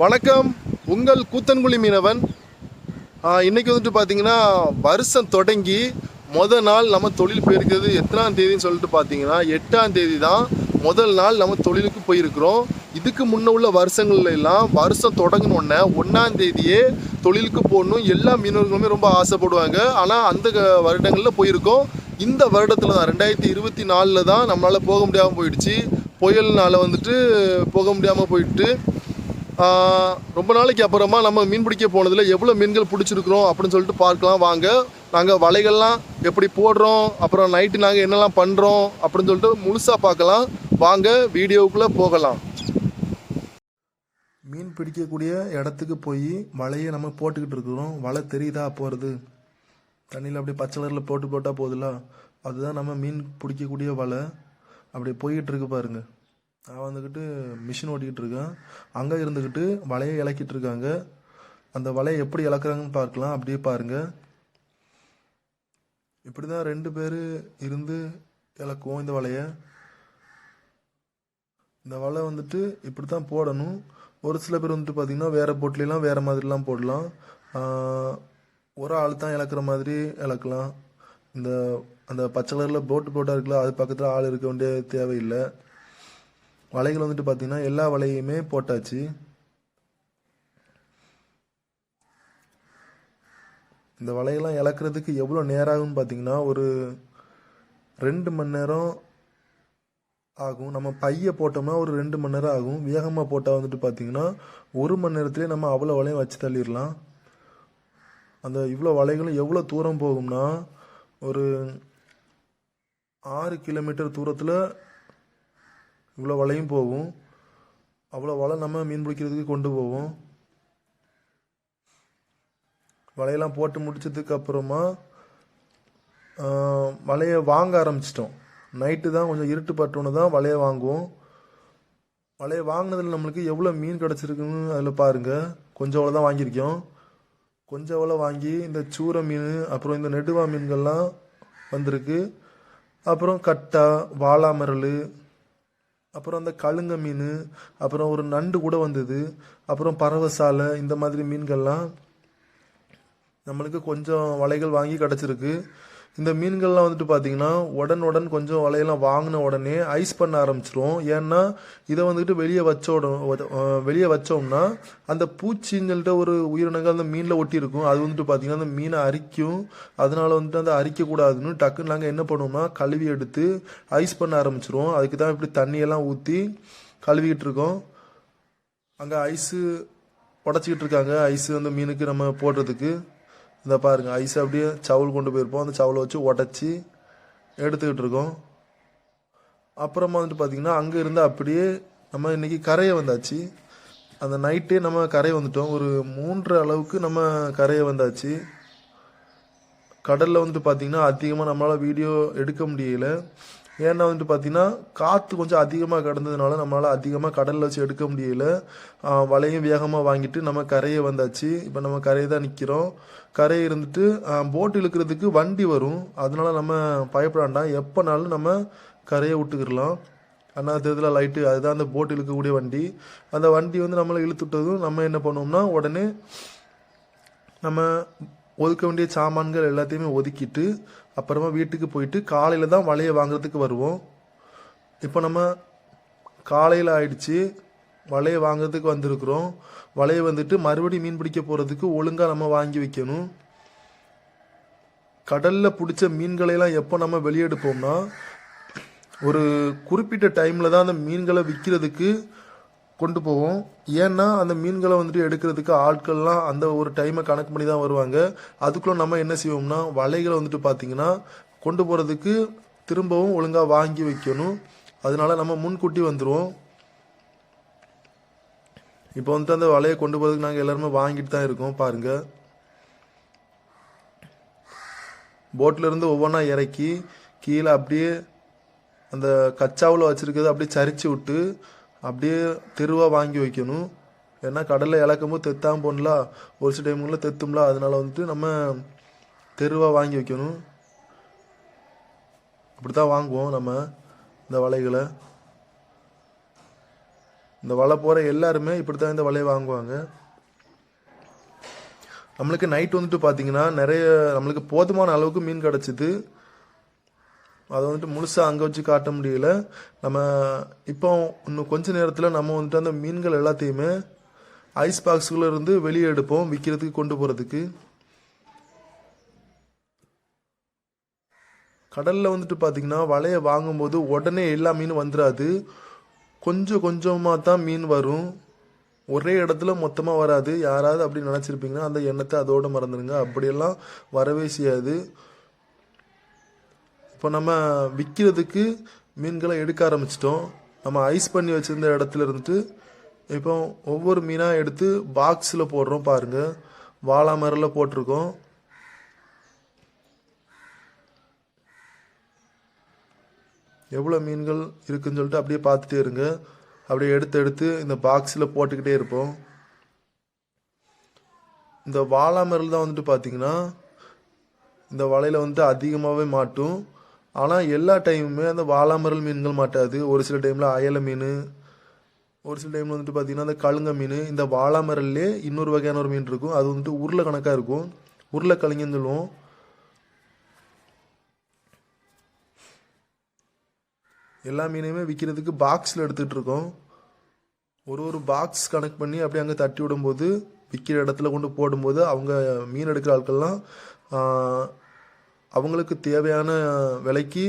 வணக்கம். உங்கள் கூத்தன்குழி மீனவன். இன்றைக்கி இன்னைக்கு வந்துட்டு பார்த்தீங்கன்னா வருஷம் தொடங்கி முதல் நாள் நம்ம தொழில் போயிருக்கிறது எத்தனாம் தேதின்னு சொல்லிட்டு பார்த்தீங்கன்னா எட்டாம் தேதி தான் முதல் நாள் நம்ம தொழிலுக்கு போயிருக்கிறோம். இதுக்கு முன்ன உள்ள வருஷங்கள்ல எல்லாம் வருஷம் தொடங்கினோடனே ஒன்றாம் தேதியே தொழிலுக்கு போகணும். எல்லா மீனவர்களுமே ரொம்ப ஆசைப்படுவாங்க. ஆனால் அந்த க- வருடங்களில் போயிருக்கோம். இந்த வருடத்தில் தான் ரெண்டாயிரத்தி இருபத்தி நாலில் தான் நம்மளால் போக முடியாமல் போயிடுச்சு. புயல்னால் வந்துட்டு போக முடியாமல் போயிட்டு ரொம்ப நாளைக்கு அப்புறமா நம்ம மீன் பிடிக்க போனதில் எவ்வளோ மீன்கள் பிடிச்சிருக்கிறோம் அப்படின்னு சொல்லிட்டு பார்க்கலாம். வாங்க நாங்கள் வலைகள்லாம் எப்படி போடுறோம் அப்புறம் நைட்டு நாங்கள் என்னெல்லாம் பண்ணுறோம் அப்படின்னு சொல்லிட்டு முழுசாக பார்க்கலாம். வாங்க வீடியோவுக்குள்ளே போகலாம். மீன் பிடிக்கக்கூடிய இடத்துக்கு போய் வலையை நம்ம போட்டுக்கிட்டு இருக்கிறோம். வலை தெரியுதா போகிறது தண்ணியில் அப்படியே பச்சை கலரில் போட்டு போட்டால் போதில்ல அதுதான் நம்ம மீன் பிடிக்கக்கூடிய வலை. அப்படி போய்கிட்டு இருக்கு பாருங்கள் நான் வந்துக்கிட்டு மிஷின் ஓட்டிக்கிட்டு இருக்கேன் அங்கே இருந்துக்கிட்டு வலையை இலக்கிட்டு இருக்காங்க அந்த வலையை எப்படி இழக்கிறாங்கன்னு பார்க்கலாம். அப்படியே பாருங்க. இப்படி தான் ரெண்டு பேர் இருந்து இழக்குவோம் இந்த வலையை. இந்த வலை வந்துட்டு இப்படி தான் போடணும். ஒரு சில பேர் வந்துட்டு பார்த்தீங்கன்னா வேறு போட்லாம் வேறு மாதிரிலாம் போடலாம். ஒரு ஆள் தான் இழக்கிற மாதிரி இழக்கலாம் இந்த அந்த பச்சை கலரில் போட்டு போட்டால் இருக்குல்ல அது பக்கத்தில் ஆள் இருக்க வேண்டிய தேவையில்லை. வலைகள் வந்துட்டு பார்த்தீங்கன்னா எல்லா வலையுமே போட்டாச்சு. இந்த வலையெல்லாம் இழக்கிறதுக்கு எவ்வளோ நேரம் ஆகும்னு பார்த்தீங்கன்னா ஒரு ரெண்டு மணி நேரம் ஆகும். நம்ம பையை போட்டோம்னா ஒரு ரெண்டு மணி நேரம் ஆகும். வேகமாக போட்டால் வந்துட்டு பார்த்தீங்கன்னா ஒரு மணி நேரத்துலேயே நம்ம அவ்வளோ வலையும் வச்சு தள்ளிடலாம். அந்த இவ்வளோ வலைகளும் எவ்வளோ தூரம் போகும்னா ஒரு ஆறு கிலோமீட்டர் தூரத்தில் இவ்வளோ வலையும் போகும். அவ்வளோ வலை நம்ம மீன் பிடிக்கிறதுக்கு கொண்டு போவோம் வலையெல்லாம் போட்டு முடிச்சதுக்கு அப்புறமா வலையை வாங்க ஆரம்பிச்சிட்டோம். நைட்டு தான் கொஞ்சம் இருட்டு பட்டோன்னு தான் வலையை வாங்குவோம். வலையை வாங்கினதில் நம்மளுக்கு எவ்வளோ மீன் கிடச்சிருக்குன்னு அதில் பாருங்கள் கொஞ்சம் அவ்வளோ தான் வாங்கியிருக்கோம். கொஞ்சம் அவ்வளோ வாங்கி இந்த சூரை மீன் அப்புறம் இந்த நெடுவா மீன்கள்லாம் வந்திருக்கு. அப்புறம் கட்டா வாழாமரல் அப்புறம் அந்த கழுங்க மீன் அப்புறம் ஒரு நண்டு கூட வந்தது. அப்புறம் பறவைசாலை இந்த மாதிரி மீன்கள்லாம் நம்மளுக்கு கொஞ்சம் வலைகள் வாங்கி கிடச்சிருக்கு. இந்த மீன்கள்லாம் வந்துட்டு பார்த்தீங்கன்னா உடனுடன் கொஞ்சம் வலையெல்லாம் வாங்கின உடனே ஐஸ் பண்ண ஆரம்பிச்சிரும். ஏன்னா இதை வந்துட்டு வெளியே வச்சோட வெளியே வச்சோம்னா அந்த பூச்சின்னு சொல்லிட்டு ஒரு உயிரினங்கள் அந்த மீனில் ஒட்டி இருக்கும் அது வந்துட்டு பார்த்தீங்கன்னா அந்த மீனை அரிக்கும். அதனால வந்துட்டு அந்த அரிக்கக்கூடாதுன்னு டக்குன்னு நாங்கள் என்ன பண்ணுவோம்னா கழுவி எடுத்து ஐஸ் பண்ண ஆரம்பிச்சிருவோம் அதுக்கு தான் இப்படி தண்ணியெல்லாம் ஊற்றி கழுவிக்கிட்டு இருக்கோம். அங்கே ஐஸு உடச்சிக்கிட்டு இருக்காங்க. ஐஸு அந்த மீனுக்கு நம்ம போடுறதுக்கு. இந்த பாருங்கள் ஐஸ் அப்படியே சவுல் கொண்டு போயிருப்போம். அந்த சவுலை வச்சு உடச்சி எடுத்துக்கிட்டு இருக்கோம். அப்புறமா வந்துட்டு பார்த்தீங்கன்னா அங்கே இருந்து அப்படியே நம்ம இன்னைக்கு கரையை வந்தாச்சு. அந்த நைட்டே நம்ம கரையை வந்துட்டோம். ஒரு மூன்று அளவுக்கு நம்ம கரையை வந்தாச்சு. கடலில் வந்துட்டு பார்த்தீங்கன்னா அதிகமாக நம்மளால் வீடியோ எடுக்க முடியல. ஏன்னா வந்துட்டு பார்த்தீங்கன்னா காற்று கொஞ்சம் அதிகமாக கிடந்ததுனால நம்மளால் அதிகமாக கடலில் வச்சு எடுக்க முடியல. வலையும் வேகமாக வாங்கிட்டு நம்ம கரையை வந்தாச்சு. இப்போ நம்ம கரையை தான் நிற்கிறோம் கரையை இருந்துட்டு போட் இழுக்கிறதுக்கு வண்டி வரும். அதனால நம்ம பயப்படாண்டாம் எப்போனாலும் நம்ம கரையை விட்டுக்கிடலாம். அண்ணா தெருவில் லைட்டு அதுதான் அந்த போட் இழுக்கக்கூடிய வண்டி. அந்த வண்டி வந்து நம்மளை இழுத்துட்டதும் நம்ம என்ன பண்ணுவோம்னா உடனே நம்ம ஒதுக்க வேண்டிய சாமான்கள் எல்லாத்தையுமே ஒதுக்கிட்டு அப்புறமா வீட்டுக்கு போயிட்டு காலையில் தான் வலையை வாங்குறதுக்கு வருவோம். இப்போ நம்ம காலையில் ஆயிடுச்சு வலையை வாங்குறதுக்கு வந்திருக்கிறோம். வலையை வந்துட்டு மறுபடியும் மீன் பிடிக்க போகிறதுக்கு ஒழுங்காக நம்ம வாங்கி வைக்கணும். கடலில் பிடிச்ச மீன்களையெல்லாம் எப்போ நம்ம வெளியெடுப்போம்னா ஒரு குறிப்பிட்ட டைமில் தான் அந்த மீன்களை விற்கிறதுக்கு கொண்டு போவோம். ஏன்னா அந்த மீன்களை வந்துட்டு எடுக்கிறதுக்கு ஆட்கள்லாம் அந்த ஒரு டைமை கணக்கு பண்ணி தான் வருவாங்க. அதுக்குள்ள நம்ம என்ன செய்வோம்னா வலைகளை வந்துட்டு பார்த்தீங்கன்னா கொண்டு போகிறதுக்கு திரும்பவும் ஒழுங்காக வாங்கி வைக்கணும். அதனால நம்ம முன்கூட்டி வந்துடுவோம் இப்போ வந்துட்டு அந்த வலையை கொண்டு போகிறதுக்கு நாங்கள் எல்லாருமே வாங்கிட்டு தான் இருக்கோம். பாருங்க. போட்ல இருந்து ஒவ்வொன்றா இறக்கி கீழே அப்படியே அந்த கச்சாவில் வச்சுருக்கிறது அப்படியே சரிச்சு விட்டு அப்படியே தெருவாக வாங்கி வைக்கணும். ஏன்னா கடலில் இழக்கும்போது தெத்தாமல் போகணும்ல ஒரு சில டைம்களில் தெத்தும்ல. அதனால் வந்துட்டு நம்ம தெருவாக வாங்கி வைக்கணும். அப்படி தான் வாங்குவோம் நம்ம இந்த வலைகளை. இந்த வலை போகிற எல்லாருமே இப்படி தான் இந்த வலையை வாங்குவாங்க. நம்மளுக்கு நைட் வந்துட்டு பார்த்தீங்கன்னா நிறைய நம்மளுக்கு போதுமான அளவுக்கு மீன் கிடச்சிது. அதை வந்துட்டு முழுசாக அங்கே வச்சு காட்ட முடியல. நம்ம இப்போ இன்னும் கொஞ்ச நேரத்தில் நம்ம வந்துட்டு அந்த மீன்கள் எல்லாத்தையுமே ஐஸ் பாக்ஸுக்குள்ள இருந்து வெளியே எடுப்போம் விற்கிறதுக்கு கொண்டு போகிறதுக்கு கடலில் வந்துட்டு பார்த்தீங்கன்னா வலையை வாங்கும்போது உடனே எல்லா மீனும் வந்துடாது கொஞ்சம் கொஞ்சமாக தான் மீன் வரும். ஒரே இடத்துல மொத்தமாக வராது. யாராவது அப்படி நினச்சிருப்பீங்கன்னா அந்த எண்ணத்தை அதோட மறந்துடுங்க. அப்படியெல்லாம் வரவே செய்யாது. இப்போ நம்ம விற்கிறதுக்கு மீன்களை எடுக்க ஆரம்பிச்சிட்டோம். நம்ம ஐஸ் பண்ணி வச்சுருந்த இடத்துல இருந்துட்டு இப்போ ஒவ்வொரு மீனாக எடுத்து பாக்ஸில் போடுறோம் பாருங்கள் வாழா மரில் போட்டிருக்கோம். எவ்வளோ மீன்கள் இருக்குன்னு சொல்லிட்டு அப்படியே பார்த்துட்டே இருங்க. அப்படியே எடுத்து எடுத்து இந்த பாக்ஸில் போட்டுக்கிட்டே இருப்போம். இந்த வாழா மரல் தான் வந்துட்டு பார்த்தீங்கன்னா இந்த வலையில் வந்து அதிகமாகவே மாட்டும். ஆனால் எல்லா டைமுமே அந்த வாழாமரல் மீன்கள் மாட்டாது. ஒரு சில டைமில் அயல மீன் ஒரு சில டைமில் வந்துட்டு பார்த்தீங்கன்னா அந்த கழுங்க மீன் இந்த வாழாமரல்லே இன்னொரு வகையான ஒரு மீன் இருக்கும். அது வந்துட்டு உருளை கணக்காக இருக்கும். உருளைக்கிழங்குன்னு சொல்லுவோம் எல்லா மீனையுமே விற்கிறதுக்கு பாக்ஸில் எடுத்துகிட்டு இருக்கோம். ஒரு ஒரு பாக்ஸ் கனெக்ட் பண்ணி அப்படியே அங்கே தட்டி விடும்போது விற்கிற இடத்துல கொண்டு போடும்போது அவங்க மீன் எடுக்கிற ஆட்கள்லாம் அவங்களுக்கு தேவையான விலைக்கு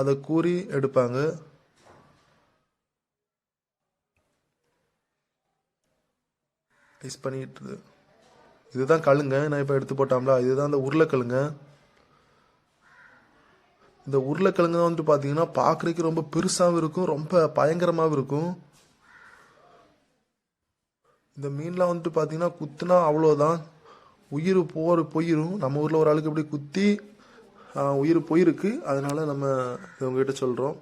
அதை கூறி எடுப்பாங்க. ஐஸ் பண்ணிக்கிட்டு இதுதான் கழுங்க. நான் இப்போ எடுத்து போட்டாம்ல இதுதான் இந்த உருளைக்கிழங்க. இந்த உருளைக்கிழங்கு தான் வந்துட்டு பார்த்தீங்கன்னா பார்க்குறதுக்கு ரொம்ப பெருசாகவும் இருக்கும் ரொம்ப பயங்கரமாகவும் இருக்கும். இந்த மீன்லாம் வந்துட்டு பார்த்தீங்கன்னா குத்துனா அவ்வளோதான் உயிர் போர் போயிரும். நம்ம ஊரில் ஒரு ஆளுக்கு இப்படி குத்தி உயிர் போயிருக்கு. அதனால் நம்ம இதை உங்ககிட்ட சொல்கிறோம்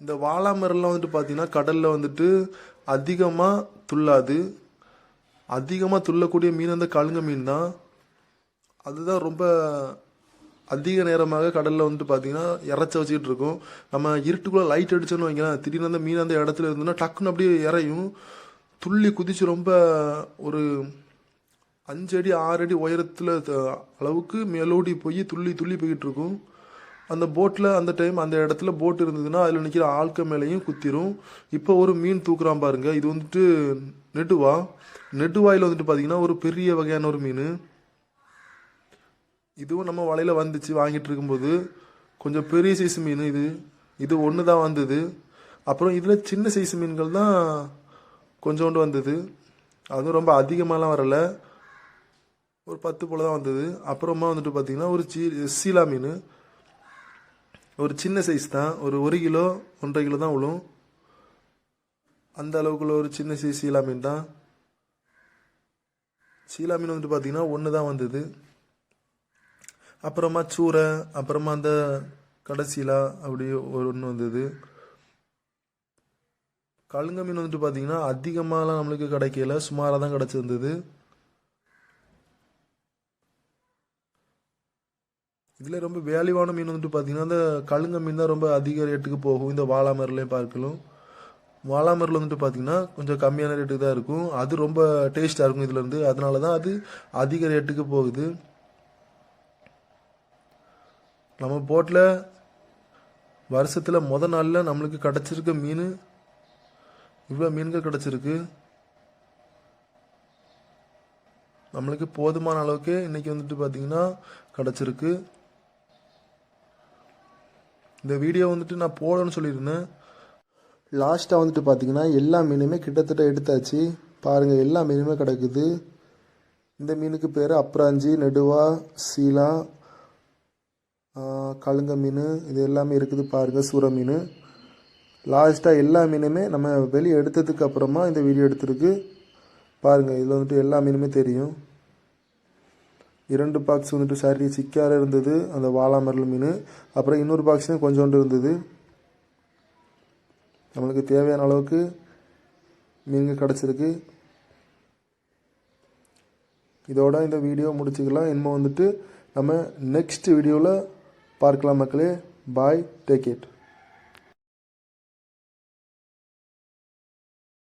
இந்த வாழாமரம்லாம் வந்துட்டு பார்த்தீங்கன்னா கடலில் வந்துட்டு அதிகமாக துள்ளாது. அதிகமாக துள்ளக்கூடிய மீன் அந்த கழுங்க மீன் தான். அதுதான் ரொம்ப அதிக நேரமாக கடலில் வந்துட்டு பார்த்தீங்கன்னா இறச்ச வச்சுக்கிட்டு இருக்கும். நம்ம இருட்டுக்குள்ளே லைட் அடிச்சோன்னு வைங்களேன் திடீர்னு அந்த மீன் அந்த இடத்துல இருந்ததுன்னா டக்குன்னு அப்படியே இறையும். துள்ளி குதிச்சு ரொம்ப ஒரு அஞ்சடி ஆறடி உயரத்தில் அளவுக்கு மேலோடி போய் துள்ளி துள்ளி போய்கிட்டு இருக்கும் அந்த போட்டில் அந்த டைம் அந்த இடத்துல போட் இருந்ததுன்னா அதில் நிற்கிற ஆட்கள் மேலேயும் குத்திரும். இப்போ ஒரு மீன் தூக்குறான் பாருங்க. இது வந்துட்டு நெடுவா. நெடுவாயில் வந்துட்டு பார்த்தீங்கன்னா ஒரு பெரிய வகையான ஒரு மீன். இதுவும் நம்ம வலையில் வந்துச்சு வாங்கிட்டு இருக்கும்போது கொஞ்சம் பெரிய சைஸ் மீன் இது. இது ஒன்று தான் வந்தது. அப்புறம் இதில் சின்ன சைஸ் மீன்கள் தான் கொஞ்சோண்டு வந்தது. அதுவும் ரொம்ப அதிகமாகலாம் வரலை. ஒரு பத்து போல தான் வந்தது. அப்புறமா வந்துட்டு பார்த்தீங்கன்னா ஒரு சீ சீலா மீன். ஒரு சின்ன சைஸ் தான். ஒரு ஒரு கிலோ ஒன்றரை கிலோ தான் விழும். அந்த அளவுக்குள்ள ஒரு சின்ன சைஸ் சீலா மீன் தான். சீலா மீன் வந்துட்டு பார்த்தீங்கன்னா ஒன்று தான் வந்தது. அப்புறமா சூரை அப்புறமா அந்த கடைசிலா அப்படி ஒரு ஒன்று வந்தது. கழுங்க மீன் வந்துட்டு பார்த்தீங்கன்னா அதிகமாகலாம் நம்மளுக்கு கிடைக்கல. சுமாராக தான் கிடச்சிருந்தது. இதில் ரொம்ப வேல்யூவான மீன் வந்துட்டு பார்த்தீங்கன்னா அந்த கழுங்க மீன் தான் ரொம்ப அதிக ரேட்டுக்கு போகும். இந்த வாழாமரிலையும் பார்க்கலாம். வாழாமரில் வந்துட்டு பார்த்தீங்கன்னா கொஞ்சம் கம்மியான ரேட்டுக்கு தான் இருக்கும். அது ரொம்ப டேஸ்ட்டாக இருக்கும் இதுலேருந்து அதனால தான் அது அதிக ரேட்டுக்கு போகுது. நம்ம போட்டில் வருஷத்தில் முத நாளில் நம்மளுக்கு கிடச்சிருக்க மீன் இவ்வளோ மீன்கள் கிடச்சிருக்கு. நம்மளுக்கு போதுமான அளவுக்கு இன்னைக்கு வந்துட்டு பார்த்தீங்கன்னா கிடச்சிருக்கு. இந்த வீடியோ வந்துட்டு நான் போடணும்னு சொல்லியிருந்தேன். லாஸ்ட்டாக வந்துட்டு பார்த்தீங்கன்னா எல்லா மீனுமே கிட்டத்தட்ட எடுத்தாச்சு. பாருங்கள் எல்லா மீனுமே கிடக்குது. இந்த மீனுக்கு பேர் அப்ராஞ்சி நெடுவா சீலா கழுங்க மீன் இது எல்லாமே இருக்குது பாருங்கள் சூற மீன். லாஸ்ட்டாக எல்லா மீனுமே நம்ம வெளியே எடுத்ததுக்கு அப்புறமா இந்த வீடியோ எடுத்திருக்கு. பாருங்கள் இதில் வந்துட்டு எல்லா மீனுமே தெரியும். இரண்டு பாக்ஸ் வந்துட்டு சரி சிக்கார இருந்தது அந்த வாழாமரல் மீன். அப்புறம் இன்னொரு பாக்ஸும் கொஞ்சோண்டு இருந்தது. நம்மளுக்கு தேவையான அளவுக்கு மீன்கள் கிடச்சிருக்கு. இதோட இந்த வீடியோ முடிச்சுக்கலாம். இனிமேல் வந்துட்டு நம்ம நெக்ஸ்ட் வீடியோவில் பார்க்கலாம் மக்களே. Bye take it